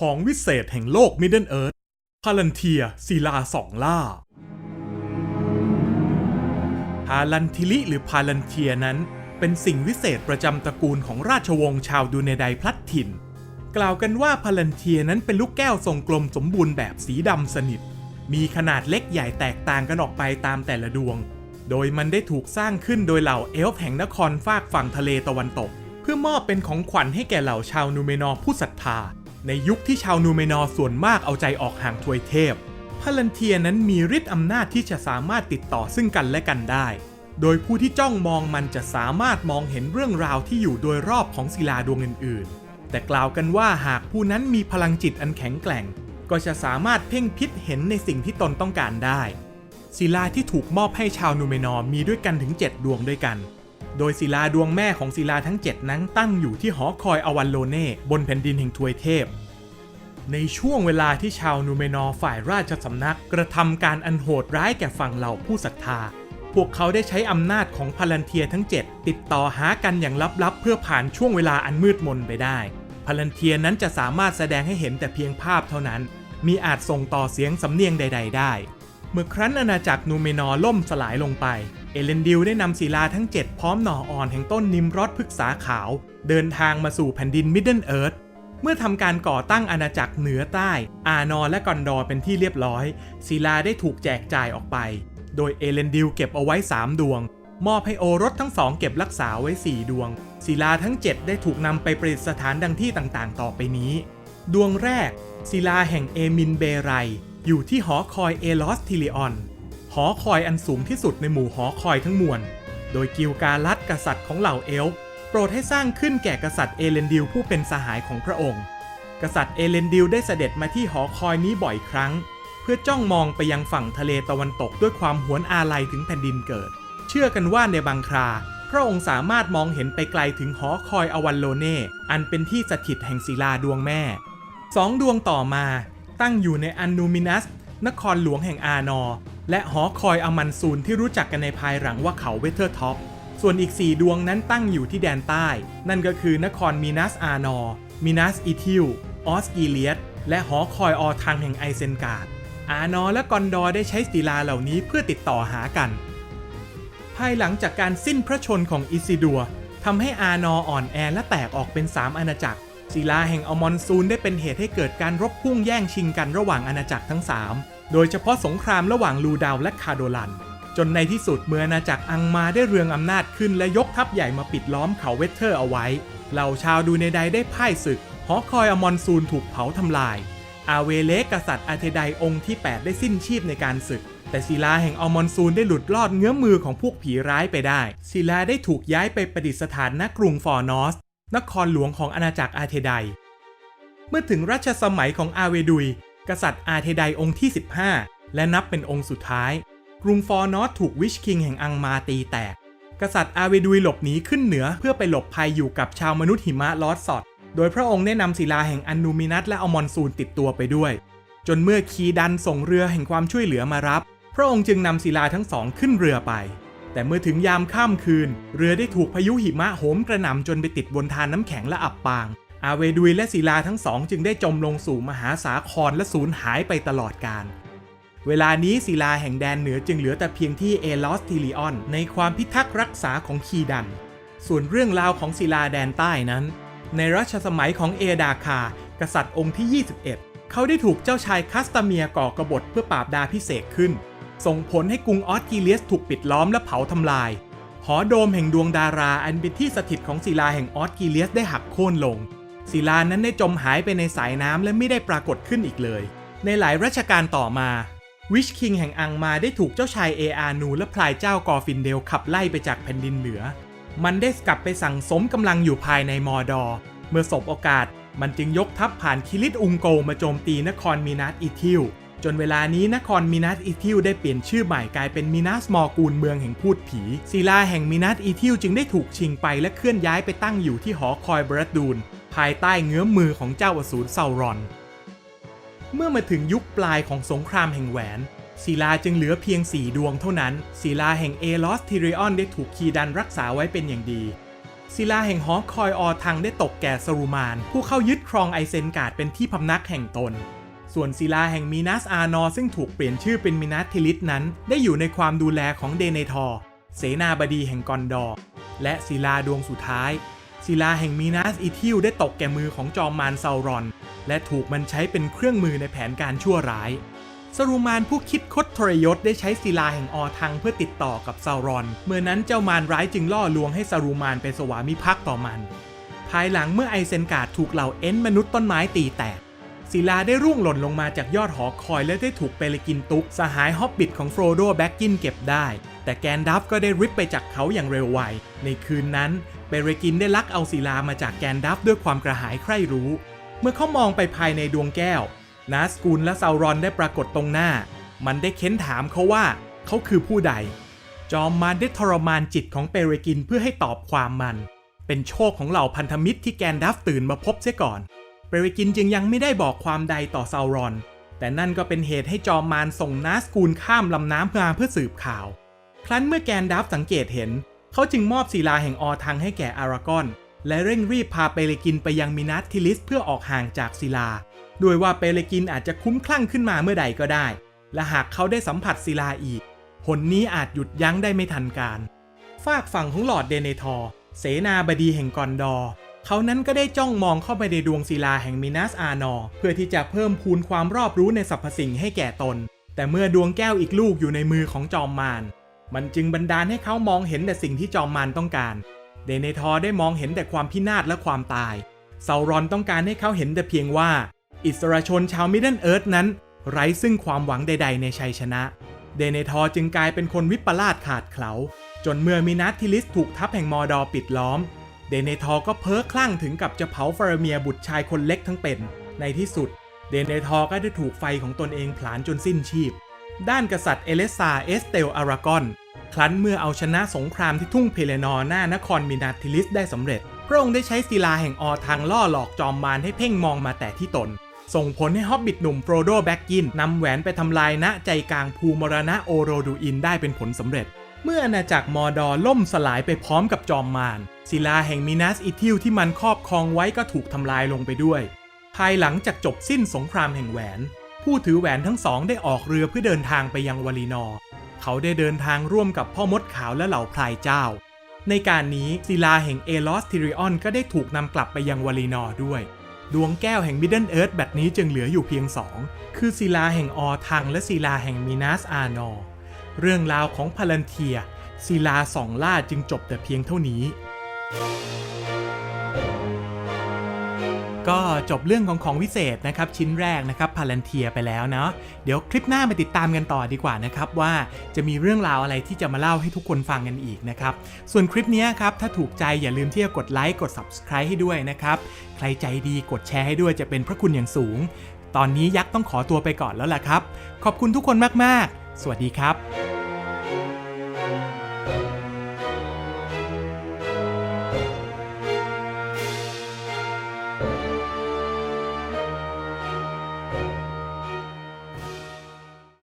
ของวิเศษแห่งโลกมิดเดิลเอิร์ธพาลันเทียศิลาสองล่า พาลันทิลิหรือพาลันเทียนั้น เป็นสิ่งวิเศษประจำตระกูลของราชวงศ์ชาวดูเนไดพลัดถิ่น กล่าวกันว่าพาลันเทียนั้นเป็นลูกแก้วทรงกลมสมบูรณ์แบบสีดำสนิท มีขนาดเล็กใหญ่แตกต่างกันออกไปตามแต่ละดวง โดยมันได้ถูกสร้างขึ้นโดยเหล่าเอลฟ์แห่งนครฟากฝั่งทะเลตะวันตก เพื่อมอบเป็นของขวัญให้แก่เหล่าชาวนูเมนอร์ผู้ศรัทธา ในยุคที่ชาวนูเมนอร์ส่วนมากเอาใจออกห่างทวยเทพ พลันเทียนั้นมีฤทธิ์อำนาจที่จะสามารถติดต่อซึ่งกันและกันได้ โดยผู้ที่จ้องมองมันจะสามารถมองเห็นเรื่องราวที่อยู่โดยรอบของศิลาดวงอื่นๆ แต่กล่าวกันว่าหากผู้นั้นมีพลังจิตอันแข็งแกร่ง ก็จะสามารถเพ่งพิษเห็นในสิ่งที่ตนต้องการได้ ศิลาที่ถูกมอบให้ชาวนูเมนอร์มีด้วยกันถึง 7 ดวงด้วยกัน โดยศิลาดวงแม่ของศิลาทั้ง 7 นั้นตั้งอยู่ที่หอคอยอวันโลเน่บนแผ่นดินแห่งทวยเทพ ในช่วงเวลาที่ชาวนูเมนอร์ฝ่ายราชสำนัก กระทำการอันโหดร้ายแก่ฝั่งเหล่าผู้ศรัทธา พวกเขาได้ใช้อำนาจของพลันเทียทั้ง 7 ติดต่อหากันอย่างลับๆ เพื่อผ่านช่วงเวลาอันมืดมนไปได้พลันเทียนั้นจะสามารถแสดงให้เห็นแต่เพียงภาพเท่านั้น มีอาจส่งต่อเสียงสำเนียงใด ๆ ได้ เมื่อครั้นอาณาจักรนูเมนอร์ล่มสลายลงไป เอเลนดิลได้นำศิลาทั้ง 7 พร้อมหน่ออ่อนแห่งต้นนิมรอดพฤกษาขาว เดินทางมาสู่แผ่นดินมิดเดิลเอิร์ธเมื่อทำการก่อตั้งอาณาจักรเหนือใต้ อานอและกอนดอร์เป็นที่เรียบร้อย ศิลาได้ถูกแจกจ่ายออกไป โดยเอเลนดิลเก็บเอาไว้ 3 ดวง มอบให้โอรสทั้งสองเก็บรักษาไว้ 4 ดวง ศิลาทั้ง 7 ได้ถูกนำไปประดิษฐานดังที่ต่างๆ ต่อไปนี้ ดวงแรก ศิลาแห่งเอมินเบไร อยู่ที่หอคอยเอลอสทิลิออน หอคอยอันสูงที่สุดในหมู่หอคอยทั้งมวล โดยกิลกาลัดกษัตริย์ของเหล่าเอลฟ์โปรดให้สร้างขึ้นแก่กษัตริย์เอเลนดิลผู้เป็นสหายของพระองค์ กษัตริย์เอเลนดิลได้เสด็จมาที่หอคอยนี้บ่อยครั้ง เพื่อจ้องมองไปยังฝั่งทะเลตะวันตกด้วยความหวนอาลัยถึงแผ่นดินเกิด เชื่อกันว่าในบางครา พระองค์สามารถมองเห็นไปไกลถึงหอคอยอวันโลเน่ อันเป็นที่สถิตแห่งศิลาดวงแม่สองดวงต่อมา ตั้งอยู่ในอันนูมินัส นครหลวงแห่งอานอร์และหอคอยอมันซูนที่รู้จักกันในภายหลังว่าเขาเวเทอร์ท็อป ส่วนอีก 4 ดวงนั้นตั้งอยู่ที่แดนใต้ นั่นก็คือนครมินัสอานอร์มินัสอีทิลออสกีเลียสและหอคอยออทังแห่งไอเซนการ์ด อานอร์และกอนดอร์ได้ใช้ศิลาเหล่านี้เพื่อติดต่อหากัน ภายหลังจากการสิ้นพระชนของอิซิดัวทำให้อานอร์อ่อนแอและแตกออกเป็น 3 อาณาจักร ศิลาแห่งอมอนซูนได้เป็นเหตุให้เกิดการรบพุ่งแย่งชิงกันระหว่างอาณาจักรทั้ง 3 โดยเฉพาะสงครามระหว่างลูดาวและคาโดลัน จนในที่สุดเมื่ออาณาจักรอังมาได้เรืองอำนาจขึ้นและยกทัพใหญ่มาปิดล้อมเขาเวสเทอร์เอาไว้ เหล่าชาวดูเนไดได้พ่ายศึก หอคอยอมอนซูนถูกเผาทำลาย อาเวเลกกษัตริย์อาเทไดองค์ที่ 8 ได้สิ้นชีพในการศึกแต่ศิลาแห่งอมอนซูนได้หลุดรอดเงื้อมือของพวกผีร้ายไปได้ ศิลาได้ถูกย้ายไปประดิษฐานณกรุงฟอร์นอส นครหลวงของอาณาจักรอาเทได เมื่อถึงรัชสมัยของอาเวดุย กษัตริย์อาเทไดองค์ที่ 15 และนับเป็นองค์สุดท้าย กรุงฟอร์นอสถูกวิชคิงแห่งอังมาตีแตก กษัตริย์อาเวดุยหลบหนีขึ้นเหนือเพื่อไปหลบภัยอยู่กับชาวมนุษย์หิมะลอสซอด โดยพระองค์ได้นำศิลาแห่งอันนูมินัสและอมอนซูนติดตัวไปด้วย จนเมื่อคีดันส่งเรือแห่งความช่วยเหลือมารับ พระองค์จึงนำศิลาทั้งสองขึ้นเรือไป แต่เมื่อถึงยามค่ำคืน เรือได้ถูกพายุหิมะโหมกระหน่ำจนไปติดบนทานน้ำแข็งและอับปาง อาเวดุยและศิลาทั้งสอง จึงได้จมลงสู่มหาสาครและสูญหายไปตลอดกาลเวลานี้ศิลาแห่งแดนเหนือจึงเหลือแต่เพียงที่เอลอสทิลิออน ในความพิทักษ์รักษาของคีดัน ส่วนเรื่องราวของศิลาแดนใต้นั้น ในรัชสมัยของเอดาคา กษัตริย์องค์ที่ 21 เขาได้ถูกเจ้าชายคัสตาเมียก่อกบฏเพื่อปราบดาพิเศษขึ้น ส่งผลให้กรุงออสกิเลียสถูกปิดล้อมและเผาทำลาย หอโดมแห่งดวงดาราอันเป็นที่สถิตของศิลาแห่งออสกิเลียสได้หักโค่นลง ศิลานั้นได้จมหายไปในสายน้ำและไม่ได้ปรากฏขึ้นอีกเลย ในหลายรัชกาลต่อมาวิชคิงแห่งอังมาได้ถูกเจ้าชายเออานูและพลายเจ้ากอฟินเดลขับไล่ไปจากแผ่นดินเหนือ มันได้กลับไปสั่งสมกำลังอยู่ภายในมอดอ เมื่อสบโอกาส มันจึงยกทัพผ่านคิริตอุงโกมาโจมตีนครมินัสอิทิล จนเวลานี้นครมินัสอิทิลได้เปลี่ยนชื่อใหม่กลายเป็นมินัสมอร์กูลเมืองแห่งพูดผีศิลาแห่งมินัสอิทิลจึงได้ถูกชิงไปและเคลื่อนย้ายไปตั้งอยู่ที่หอคอยบรัดดูนภายใต้เงื้อมมือของเจ้าอสูรเซารอน เมื่อมาถึงยุคปลายของสงครามแห่งแหวนศิลาจึงเหลือเพียง 4 ดวงเท่านั้นศิลาแห่งเอลอสทิริออนได้ถูกคีดันรักษาไว้เป็นอย่างดีศิลาแห่งหอคอยออทังได้ตกแก่สรุมาน ผู้เข้ายึดครองไอเซนการ์ดเป็นที่พำนักแห่งตน ส่วนศิลาแห่งมีนัสอาร์นอซึ่งถูกเปลี่ยนชื่อเป็นมินัสทิลิสนั้น ได้อยู่ในความดูแลของเดเนทอร์เสนาบดีแห่งกอนดอร์และศิลาดวงสุดท้าย ศิลาแห่งมีนัสอีทิลได้ตกแก่มือของจอมมารซารอน และถูกมันใช้เป็นเครื่องมือในแผนการชั่วร้ายสรุมานผู้คิดคดทรยศได้ใช้ศิลาแห่งออทังเพื่อติดต่อกับซารอน เมื่อนั้นเจ้ามารร้ายจึงล่อลวงให้สรุมานเป็นสวามิภักดิ์ต่อมัน ภายหลังเมื่อไอเซนการ์ดถูกเหล่าเอ็นมนุษย์ต้นไม้ตีแตก ศิลาได้ร่วงหล่นลงมาจากยอดหอคอยและได้ถูกเปเลกินตุก สหายฮอบบิทของโฟรโดแบ็กกินเก็บได้ แต่แกนดัฟก็ได้ริบไปจากเขาอย่างเร็วไว ในคืนนั้นเปเรกินได้ลักเอาศิลามาจากแกนดัฟด้วยความกระหายใคร่รู้ เมื่อเขามองไปภายในดวงแก้ว นาสกูลและซาวรอนได้ปรากฏตรงหน้า มันได้เค้นถามเขาว่า เขาคือผู้ใด จอมมารได้ทรมานจิตของเปเรกินเพื่อให้ตอบความมัน เป็นโชคของเหล่าพันธมิตรที่แกนดัฟตื่นมาพบเสียก่อน เปเรกินจึงยังไม่ได้บอกความใดต่อซาวรอน แต่นั่นก็เป็นเหตุให้จอมมารส่งนาสกูลข้ามลำน้ำมาเพื่อสืบข่าว ครั้นเมื่อแกนดัฟสังเกตเห็น เขาจึงมอบศิลาแห่งออทังให้แก่อารากอน และเร่งรีบพาเปเลกินไปยังมินัสทิลิสเพื่อออกห่างจากศิลา ด้วยว่าเปเลกินอาจจะคุ้มคลั่งขึ้นมาเมื่อใดก็ได้ และหากเขาได้สัมผัสศิลาอีกผลนี้อาจหยุดยั้งได้ไม่ทันการ ฝากฝั่งของหลอดเดเนทอร์เสนาบดีแห่งกอนดอร์ เขานั้นก็ได้จ้องมองเข้าไปในดวงศิลาแห่งมินัสอาร์นอร์เพื่อที่จะเพิ่มพูนความรอบรู้ในสรรพสิ่งให้แก่ตน แต่เมื่อดวงแก้วอีกลูกอยู่ในมือของจอมมารมันจึงบันดาลให้เขามองเห็นแต่สิ่งที่จอมมารต้องการ เดเนทอได้มองเห็นแต่ความพินาศและความตายเซารอนต้องการให้เขาเห็นแต่เพียงว่า อิสราชนชาวมิดเดิลเอิร์ธนั้น ไร้ซึ่งความหวังใด ๆ ในชัยชนะ เดเนทอจึงกลายเป็นคนวิปลาสขาดเขลาจนเมื่อมินัสทิลิสถูกทัพแห่งมอร์ดอปิดล้อม เดเนทอร์ก็เพ้อคลั่งถึงกับจะเผาฟาราเมียบุตรชายคนเล็กทั้งเป็น ในที่สุด เดเนทอร์ก็ได้ถูกไฟของตนเองผลาญจนสิ้นชีพ ด้านกษัตริย์เอเลซาเอสเตลอารากอน ครั้นเมื่อเอาชนะสงครามที่ทุ่งเพเลนอร์หน้านครมินาทิลิสได้สำเร็จ พระองค์ได้ใช้ศิลาแห่งออทางล่อหลอกจอมมารให้เพ่งมองมาแต่ที่ตน ส่งผลให้ฮอบบิทหนุ่มโฟรโดแบ็กกินนำแหวนไปทำลายณใจกลางภูมรณะโอโรดูอินได้เป็นผลสำเร็จ เมื่ออาณาจักรมอร์ดอร์ล่มสลายไปพร้อมกับจอมมารศิลาแห่งมินัสอิทิลที่มันครอบครองไว้ก็ถูกทำลายลงไปด้วย ภายหลังจากจบสิ้นสงครามแห่งแหวน ผู้ถือแหวนทั้งสองได้ออกเรือเพื่อเดินทางไปยังวาลีนอร์เขาได้เดินทางร่วมกับพ่อมดขาวและเหล่าพลายเจ้า ในการนี้ศิลาแห่งเอลอสทิริออนก็ได้ถูกนำกลับไปยังวาลีนอร์ด้วย ดวงแก้วแห่งมิดเดิลเอิร์ธแบบนี้จึงเหลืออยู่เพียงสองคือศิลาแห่งออทังและศิลาแห่งมินัสอานอร์ เรื่องราวของพาลันเทีย ศิลาสองล่าจึงจบแต่เพียงเท่านี้ ก็จบเรื่องของของวิเศษนะครับ ชิ้นแรกนะครับพาลันเทียไปแล้วเนาะเดี๋ยวคลิปหน้ามาติดตามกันต่อดีกว่านะครับ ว่าจะมีเรื่องราวอะไรที่จะมาเล่าให้ทุกคนฟังกันอีกนะครับ ส่วนคลิปนี้ครับถ้าถูกใจอย่าลืมที่จะกดไลค์กด Subscribe ให้ด้วยนะครับใครใจดีกดแชร์ให้ด้วยจะเป็นพระคุณอย่างสูง ตอนนี้ยักษ์ต้องขอตัวไปก่อนแล้วล่ะครับ ขอบคุณทุกคนมาก ๆ สวัสดีครับ